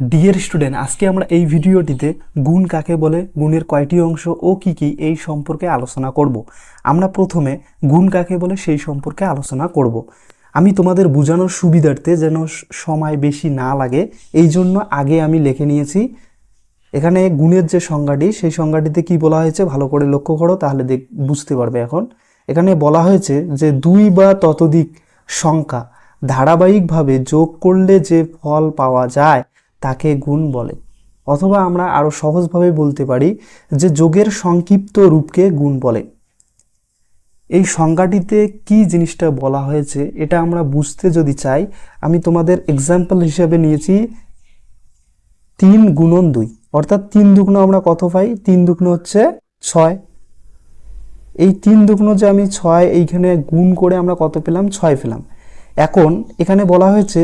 Dear student আজকে আমরা এই ভিডিওটিতে গুণ কাকে বলে, গুণের কয়টি অংশ ও কি কি এই সম্পর্কে আলোচনা করব। আমরা প্রথমে গুণ কাকে বলে, সেই সম্পর্কে আলোচনা করব। আমি তোমাদের বোঝানোর সুবিধার্থে যেন সময় বেশি না লাগে, এই জন্য আগে আমি লিখে নিয়েছি, এখানে গুণের যে সংজ্ঞাটি, সেই সংজ্ঞাটিতে কি বলা হয়েছে ভালো করে লক্ষ্য করো, তাহলে দেখ, বুঝতে পারবে এখন। এখানে বলা হয়েছে যে দুই বা ততোধিক সংখ্যা ধারাবাহিকভাবে যোগ করলে যে ফল পাওয়া যায় তাকে গুণ বলে। অথবা আমরা আরও সহজভাবে বলতে পারি যে যোগের সংক্ষিপ্ত রূপকে গুণ বলে। এই সংজ্ঞাটিতে কি জিনিসটা বলা হয়েছে এটা আমরা বুঝতে যদি চাই, আমি তোমাদের এক্সাম্পল হিসেবে নিয়েছি তিন গুণন দুই। অর্থাৎ তিন দুগ্ন আমরা কত পাই? তিন দুগ্ন হচ্ছে ছয়। এই তিন দুগ্ন যে আমি ছয় এইখানে গুণ করে আমরা কত পেলাম? ছয় পেলাম। এখন এখানে বলা হয়েছে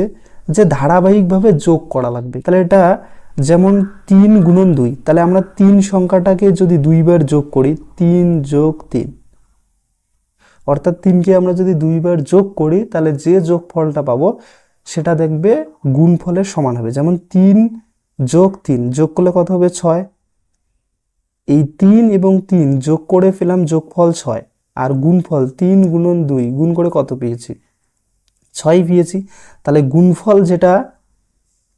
যে ধারাবাহিকভাবে যোগ করা লাগবে। তাহলে এটা যেমন তিন গুণন দুই, তাহলে আমরা তিন সংখ্যাটাকে যদি দুইবার যোগ করি, তিন যোগ তিন। অর্থাৎ তিনকে আমরা যদি দুইবার যোগ করি, তাহলে যে যোগ ফলটা পাবো, সেটা দেখবে গুণফলের সমান হবে। যেমন তিন যোগ তিন, যোগ করলে কত হবে? ছয়। এই তিন এবং তিন যোগ করে পেলাম যোগফল ছয়, আর গুণফল তিন গুণন দুই, গুণ করে কত পেয়েছি? ছয় পেয়েছি। তাহলে গুণফল যেটা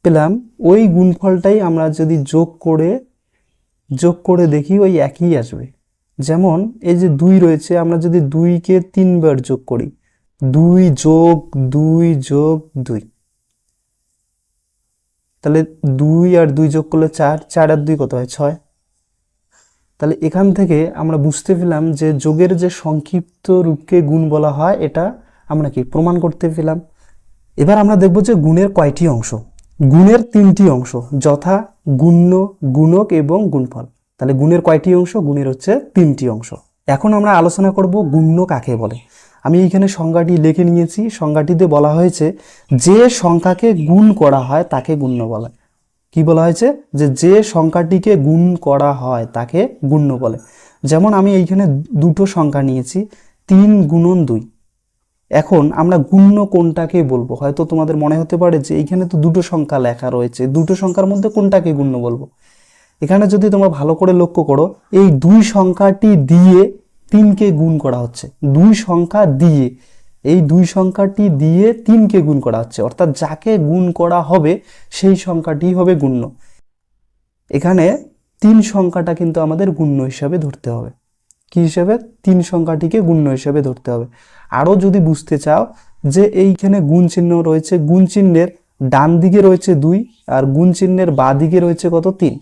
পেলাম, ওই গুণফলটাই আমরা যদি যোগ করে যোগ করে দেখি ওই একই আসবে। যেমন এই যে দুই রয়েছে, আমরা যদি দুইকে তিনবার যোগ করি, দুই যোগ দুই যোগ দুই। তাহলে দুই আর দুই যোগ করলে চার চার আর দুই কত হয়? ছয়। তাহলে এখান থেকে আমরা বুঝতে পেলাম যে যোগের যে সংক্ষিপ্ত রূপকে গুণ বলা হয়, এটা আমরা কি প্রমাণ করতে পেলাম? এবার আমরা দেখব যে গুণের কয়টি অংশ? গুণের তিনটি অংশ, যথা, গুণ্য, গুণক এবং গুণফল। তাহলে গুণের কয়টি অংশ? গুণের হচ্ছে তিনটি অংশ। এখন আমরা আলোচনা করব গুণ্য কাকে বলে। আমি এইখানে সংজ্ঞাটি লিখে নিয়েছি। সংজ্ঞাটিতে বলা হয়েছে, যে সংখ্যাকে গুণ করা হয় তাকে গুণ্য বলে। কি বলা হয়েছে? যে যে সংখ্যাটিকে গুণ করা হয় তাকে গুণ্য বলে। যেমন আমি এইখানে দুটো সংখ্যা নিয়েছি, তিন গুণন দুই। এখন আমরা গুণ্য কোনটাকে বলব? হয়তো তোমাদের মনে হতে পারে যে এইখানে তো দুটো সংখ্যা লেখা রয়েছে। দুটো সংখ্যার মধ্যে কোনটাকে গুণ্য বলব? এখানে যদি তোমরা ভালো করে লক্ষ্য করো, এই দুই সংখ্যাটি দিয়ে তিনকে গুণ করা হচ্ছে। দুই সংখ্যা দিয়ে, এই দুই সংখ্যাটি দিয়ে তিনকে গুণ করা হচ্ছে। অর্থাৎ যাকে গুণ করা হবে, সেই সংখ্যাটি হবে গুণ্য। এখানে তিন সংখ্যাটা কিন্তু আমাদের গুণ্য হিসাবে ধরতে হবে। কি হিসাবে? তিন সংখ্যাটিকে গুণ্য হিসাবে ধরতে হবে। আরও যদি বুঝতে চাও যে এইখানে গুণ চিহ্ন রয়েছে, গুণ চিহ্নের ডান দিকে রয়েছে দুই আর গুণ চিহ্নের বা দিকে রয়েছে কত তিন।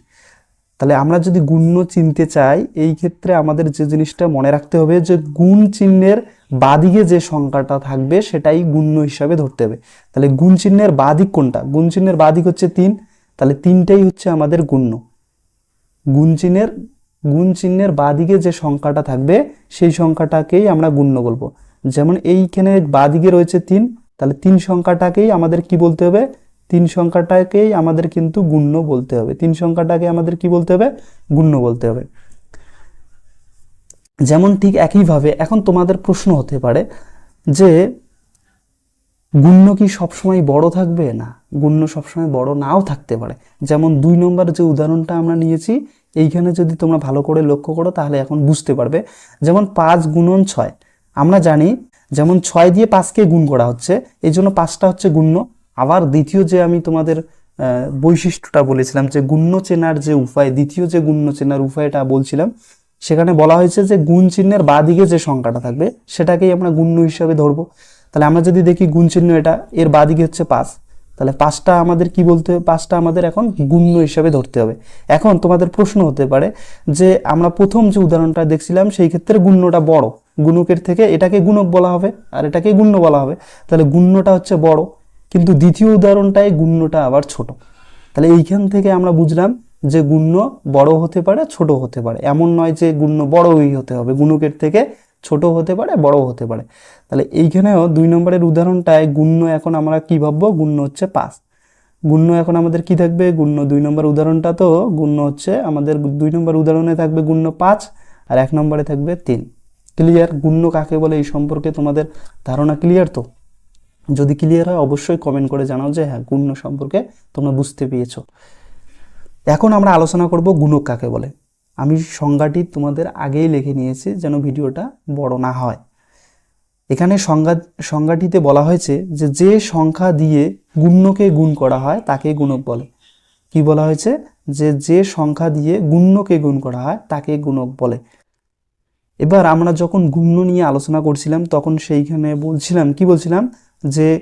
তাহলে আমরা যদি গুণ্য চিনতে চাই, এই ক্ষেত্রে আমাদের যে জিনিসটা মনে রাখতে হবে যে গুণ চিহ্নের বাদিকে যে সংখ্যাটা থাকবে সেটাই গুণ্য হিসাবে ধরতে হবে। তাহলে গুণ চিহ্নের বাদিক কোনটা? গুণ চিহ্নের বাদিক হচ্ছে তিন, তাহলে তিনটাই হচ্ছে আমাদের গুণ্য। গুণ চিহ্নের গুণ চিহ্নের বাদিকে যে সংখ্যাটা থাকবে, সেই সংখ্যাটাকেই আমরা গুণ্য বলব। যেমন এইখানে বাদিকে রয়েছে তিন, তাহলে তিন সংখ্যাটাকেই আমাদের কি বলতে হবে? তিন সংখ্যাটাকেই আমাদের কিন্তু গুণ্য বলতে হবে। তিন সংখ্যাটাকে আমাদের কি বলতে হবে? গুণ্য বলতে হবে। যেমন ঠিক একইভাবে এখন তোমাদের প্রশ্ন হতে পারে যে, গুণ্য কি সবসময় বড় থাকবে? না, গুণ্য সবসময় বড় নাও থাকতে পারে। যেমন দুই নম্বর যে উদাহরণটা আমরা নিয়েছি, এইখানে যদি তোমরা ভালো করে লক্ষ্য করো তাহলে এখন বুঝতে পারবে। যেমন পাঁচ গুণন ছয় আমরা জানি যেমন ছয় দিয়ে পাঁচকে গুণ করা হচ্ছে, এই জন্য পাঁচটা হচ্ছে গুণ্য। আবার দ্বিতীয় যে আমি তোমাদের বৈশিষ্ট্যটা বলেছিলাম যে গুণ্য চেনার যে উপায়, দ্বিতীয় যে গুণ্য চেনার উপায়টা বলছিলাম, সেখানে বলা হয়েছে যে গুণ চিহ্নের বা দিকে যে সংখ্যাটা থাকবে, সেটাকেই আমরা গুণ্য হিসাবে ধরবো। তাহলে আমরা যদি দেখি গুণ চিহ্ন এটা, এর বা দিকে হচ্ছে পাঁচ, তাহলে পাঁচটা আমাদের কি বলতে হবে? পাঁচটা আমাদের এখন গুণ্য হিসাবে ধরতে হবে। এখন তোমাদের প্রশ্ন হতে পারে যে আমরা প্রথম যে উদাহরণটা দেখছিলাম, সেই ক্ষেত্রে গুণ্যটা বড়। গুণকের থেকে এটাকে গুণক বলা হবে আর এটাকে গুণ্য বলা হবে। তাহলে গুণ্যটা হচ্ছে বড়, কিন্তু দ্বিতীয় উদাহরণটায় গুণ্যটা আবার ছোট। তাহলে এইখান থেকে আমরা বুঝলাম যে গুণ্য বড় হতে পারে, ছোট হতে পারে। এমন নয় যে গুণ্য বড়ই হতে হবে, গুণকের থেকে ছোট হতে পারে বড় হতে পারে। তাহলে এইখানেও দুই নম্বরের উদাহরণটায় গুণ্য এখন আমরা কি ভাববো? গুণ্য হচ্ছে পাঁচ। গুণ্য এখন আমাদের কি থাকবে? গুণ্য দুই নম্বর উদাহরণটা তো গুণ্য হচ্ছে, আমাদের দুই নম্বর উদাহরণে থাকবে গুণ্য পাঁচ আর এক নম্বরে থাকবে তিন। ক্লিয়ার গুণ্য কাকে বলে এই সম্পর্কে তোমাদের ধারণা ক্লিয়ার তো? যদি ক্লিয়ার হয় অবশ্যই কমেন্ট করে জানাও যে হ্যাঁ গুণ্য সম্পর্কে তোমরা বুঝতে পেরেছ। এখন আমরা আলোচনা করব গুণক কাকে বলে। আমি সংজ্ঞাটি তোমাদের আগেই লিখে নিয়েছি যেন ভিডিওটা বড় না হয়। এখানে সংজ্ঞা, সংজ্ঞাটিতে বলা হয়েছে যে যে সংখ্যা দিয়ে গুণ্যকে গুণ করা হয় তাকে গুণক বলে। কি বলা হয়েছে? যে যে সংখ্যা দিয়ে গুণ্যকে গুণ করা হয় তাকে গুণক বলে। এবার আমরা যখন গুণ্য নিয়ে আলোচনা করছিলাম, তখন সেইখানে বলছিলাম, কি বলছিলাম? যে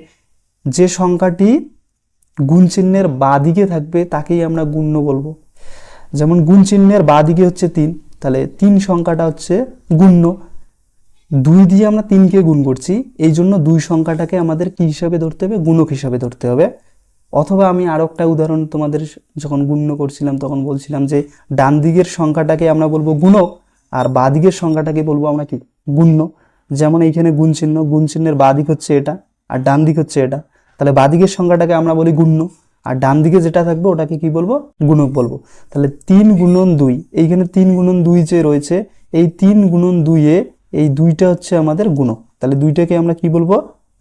যে সংখ্যাটি গুণ চিহ্নের দিকে থাকবে, তাকেই আমরা গুণ্য বলব। যেমন গুণ চিহ্নের দিকে হচ্ছে তিন, তাহলে তিন সংখ্যাটা হচ্ছে গুণ্য দুই দিয়ে আমরা তিনকে গুণ করছি, এই জন্য দুই সংখ্যাটাকে আমাদের কি হিসাবে ধরতে হবে? গুণক হিসাবে ধরতে হবে। অথবা আমি আরও একটা উদাহরণ তোমাদের যখন গুণ্য করছিলাম, তখন বলছিলাম যে ডান দিকের সংখ্যাটাকে আমরা বলব গুণক। আর বাঁ দিকের সংখ্যাটাকে বলব আমরা কি? গুণ্য। যেমন এইখানে গুণ চিহ্ন, গুণ চিহ্নের বাঁ দিক হচ্ছে এটা আর ডান দিক হচ্ছে এটা। তাহলে বাঁ দিকের সংখ্যাটাকে আমরা বলি গুণ্য। আর ডান দিকে যেটা থাকবে ওটাকে কি বলব? গুণক বলব। তাহলে তিন গুণন দুই, এইখানে তিন গুণন দুই যে রয়েছে, এই তিন গুণন দুইয়ে এই দুইটা হচ্ছে আমাদের গুণক। তাহলে দুইটাকে আমরা কি বলব?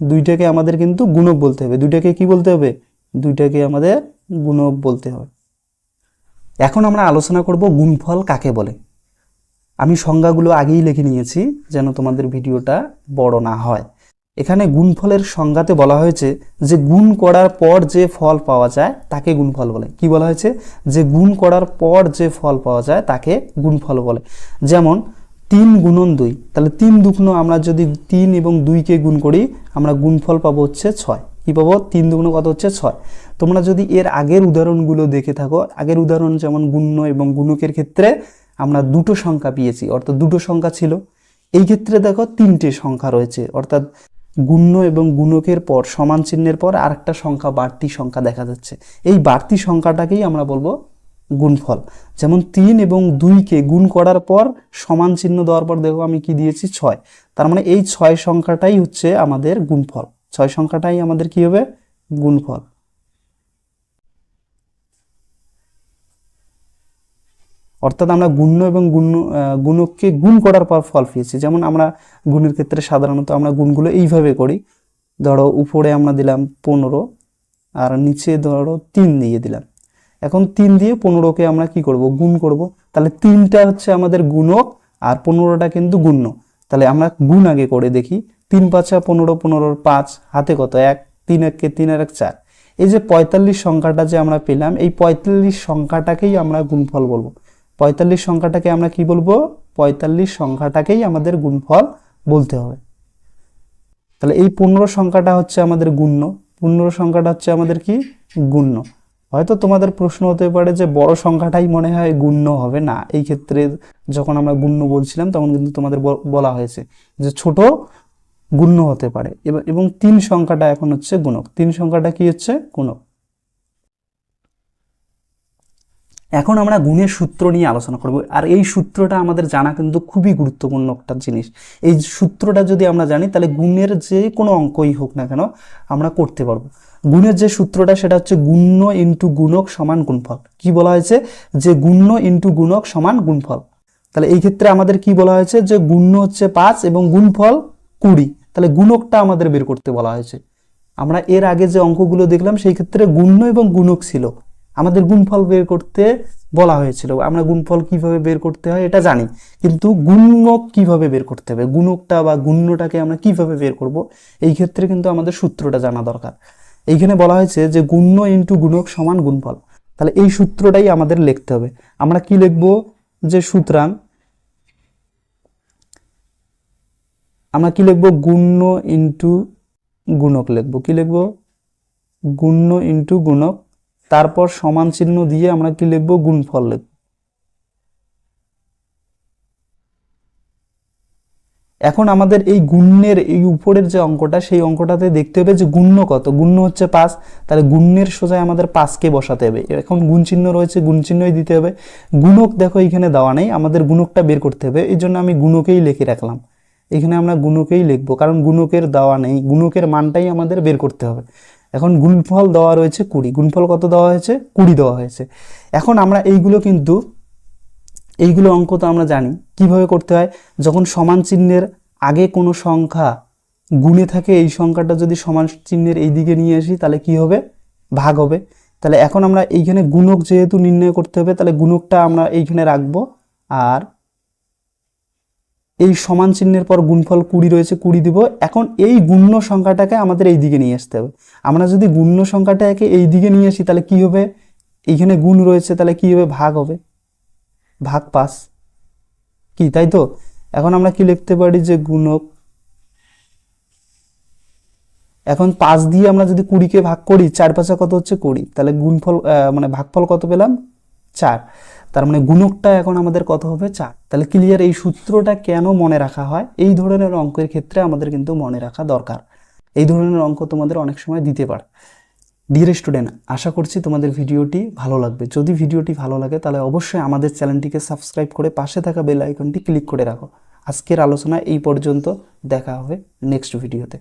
দুইটাকে আমাদের কিন্তু গুণক বলতে হবে। দুইটাকে কি বলতে হবে? দুইটাকে আমাদের গুণক বলতে হবে। এখন আমরা আলোচনা করব গুণফল কাকে বলে? আমি সংজ্ঞাগুলো আগেই লিখে নিয়েছি যেন তোমাদের ভিডিওটা বড় না হয়। এখানে গুণফলের সংজ্ঞাতে বলা হয়েছে যে গুণ করার পর যে ফল পাওয়া যায় তাকে গুণফল বলে। কি বলা হয়েছে? যে গুণ করার পর যে ফল পাওয়া যায় তাকে গুণফল বলে। যেমন তিন গুণন দুই, তাহলে তিন দুগ্ন আমরা যদি তিন এবং দুইকে গুণ করি, আমরা গুণফল পাবো হচ্ছে ছয়। কি পাবো? তিন দুগুণ কত হচ্ছে? ছয়। তোমরা যদি এর আগের উদাহরণগুলো দেখে থাকো, আগের উদাহরণ যেমন গুণ্য এবং গুণকের ক্ষেত্রে আমরা দুটো সংখ্যা পেয়েছি, অর্থাৎ দুটো সংখ্যা ছিল। এই ক্ষেত্রে দেখো তিনটে সংখ্যা রয়েছে, অর্থাৎ গুণ্য এবং গুণকের পর, সমান চিহ্নের পর আরেকটা সংখ্যা, বাড়তি সংখ্যা দেখা যাচ্ছে। এই বাড়তি সংখ্যাটাকেই আমরা বলব গুণফল। যেমন তিন এবং দুইকে গুণ করার পর, সমান চিহ্ন দেওয়ার পর দেখো আমি কি দিয়েছি? ছয়। তার মানে এই ছয় সংখ্যাটাই হচ্ছে আমাদের গুণফল। ছয় সংখ্যাটাই আমাদের কি হবে? গুণফল। অর্থাৎ আমরা গুণ্য এবং গুণ্য গুণককে গুণ করার পর ফল পেয়েছি। যেমন আমরা গুণের ক্ষেত্রে সাধারণত আমরা গুণগুলো এইভাবে করি। ধরো উপরে আমরা দিলাম পনেরো, আর নিচে ধরো তিন দিয়ে দিলাম। এখন তিন দিয়ে পনেরোকে আমরা কি করব? গুণ করব। তাহলে তিনটা হচ্ছে আমাদের গুণক, আর পনেরোটা কিন্তু গুণ্য। তাহলে আমরা গুণ আগে করে দেখি। তিন পাঁচা পনেরো, পনেরোর পাঁচ, হাতে কত? এক, তিন একে তিন আর এক চার। এই যে পঁয়তাল্লিশ সংখ্যাটা যে আমরা পেলাম, এই পঁয়তাল্লিশ সংখ্যাটাকেই আমরা গুণফল বলব। পঁয়তাল্লিশ সংখ্যাটাকে আমরা কি বলব? পঁয়তাল্লিশ সংখ্যাটাকেই আমাদের গুণফল বলতে হবে। তাহলে এই পনেরো সংখ্যাটা হচ্ছে আমাদের গুণ্য। পনেরো সংখ্যাটা হচ্ছে আমাদের কি? গুণ্য। হয়তো তোমাদের প্রশ্ন হতে পারে যে বড় সংখ্যাটাই মনে হয় গুণ্য হবে না। এই ক্ষেত্রে যখন আমরা গুণ্য বলছিলাম, তখন কিন্তু তোমাদের বলা হয়েছে যে ছোট গুণ্য হতে পারে। এবং তিন সংখ্যাটা এখন হচ্ছে গুণক। তিন সংখ্যাটা কি হচ্ছে? গুণক। এখন আমরা গুণের সূত্র নিয়ে আলোচনা করব। আর এই সূত্রটা আমাদের জানা কিন্তু খুবই গুরুত্বপূর্ণ একটা জিনিস। এই সূত্রটা যদি আমরা জানি, তাহলে গুণের যে কোনো অঙ্কই হোক না কেন আমরা করতে পারব। গুণের যে সূত্রটা, সেটা হচ্ছে গুণ্য ইন্টু গুণক সমান গুণফল। কি বলা হয়েছে? যে গুণ্য ইন্টু গুণক সমান গুণফল। তাহলে এই ক্ষেত্রে আমাদের কি বলা হয়েছে? যে গুণ্য হচ্ছে পাঁচ এবং গুণফল কুড়ি। তাহলে গুণকটা আমাদের বের করতে বলা হয়েছে। আমরা এর আগে যে অঙ্কগুলো দেখলাম, সেই ক্ষেত্রে গুণ্য এবং গুণক ছিল। আমাদের গুণফল বের করতে বলা হয়েছিল। আমরা গুণফল কীভাবে বের করতে হয় এটা জানি। কিন্তু গুণক কীভাবে বের করতে হবে? গুণকটা বা গুণ্যটাকে আমরা কীভাবে বের করব? এই ক্ষেত্রে কিন্তু আমাদের সূত্রটা জানা দরকার। এইখানে বলা হয়েছে যে গুণ্য ইন্টু গুণক সমান গুণফল। তাহলে এই সূত্রটাই আমাদের লিখতে হবে। আমরা কি লিখব? যে সুতরাং আমরা কি লিখব? গুণ্য ইন্টু গুণক লিখব। কি লিখব? গুণ্য ইন্টু গুণক তারপর সমান চিহ্ন দিয়ে আমরা কি লিখব? গুণফল লিখব। এখন আমাদের এই গুণ্যের এই উপরের যে অঙ্কটা, সেই অঙ্কটাতে দেখতে হবে যে গুণ্য কত। গুণ্য হচ্ছে পাঁচ। তাহলে গুণ্যের সোজায় আমাদের পাঁচকে বসাতে হবে। এখন গুণ চিহ্ন রয়েছে, গুণ চিহ্নই দিতে হবে। গুণক দেখো এখানে দেওয়া নেই, আমাদের গুণকটা বের করতে হবে। এই জন্য আমি গুণকেই লিখে রাখলাম। এখানে আমরা গুণকেই লিখব, কারণ গুণকের দেওয়া নেই। গুণকের মানটাই আমাদের বের করতে হবে। এখন গুণফল দেওয়া রয়েছে কুড়ি। গুণফল কত দেওয়া হয়েছে? কুড়ি দেওয়া হয়েছে। এখন আমরা এইগুলো কিন্তু, এইগুলো অঙ্ক তো আমরা জানি, কীভাবে করতে হয়? যখন সমান চিহ্নের আগে কোনো সংখ্যা গুণে থাকে, এই সংখ্যাটা যদি সমান চিহ্নের এই দিকে নিয়ে আসি, তাহলে কি হবে? ভাগ হবে। তাহলে এখন আমরা এইখানে গুণক যেহেতু নির্ণয় করতে হবে, তাহলে গুণকটা আমরা এইখানে রাখব। আর এই সমান চিহ্নের পর গুণফল কুড়ি রয়েছে, কুড়ি দিব। এখন এই গুণ্য সংখ্যাটাকে আমাদের এই দিকে নিয়ে আসতে হবে। আমরা যদি গুণ্য সংখ্যাটাকে এই দিকে নিয়ে আসি, তাহলে কি হবে? এইখানে গুণ রয়েছে, তাহলে কি হবে? ভাগ হবে। ভাগ পাস কি, তাই তো? এখন আমরা কি লিখতে পারি যে গুণক? এখন পাঁচ দিয়ে আমরা যদি কুড়িকে ভাগ করি, চার পাঁচা কত হচ্ছে কুড়ি? তাহলে গুণফল মানে ভাগফল কত পেলাম? চার। তার মানে গুণকটা এখন আমাদের কত হবে? চার। তাহলে ক্লিয়ার এই সূত্রটা কেন মনে রাখা হয়? এই ধরনের অঙ্কের ক্ষেত্রে আমাদের কিন্তু মনে রাখা দরকার। এই ধরনের অঙ্ক তোমাদের অনেক সময় দিতে পারে। ডিয়ার স্টুডেন্ট আশা করছি তোমাদের ভিডিওটি ভালো লাগবে। যদি ভিডিওটি ভালো লাগে, তাহলে অবশ্যই আমাদের চ্যানেলটিকে সাবস্ক্রাইব করে পাশে থাকা বেল আইকনটি ক্লিক করে রাখো। আজকের আলোচনা এই পর্যন্ত। দেখা হবে নেক্সট ভিডিওতে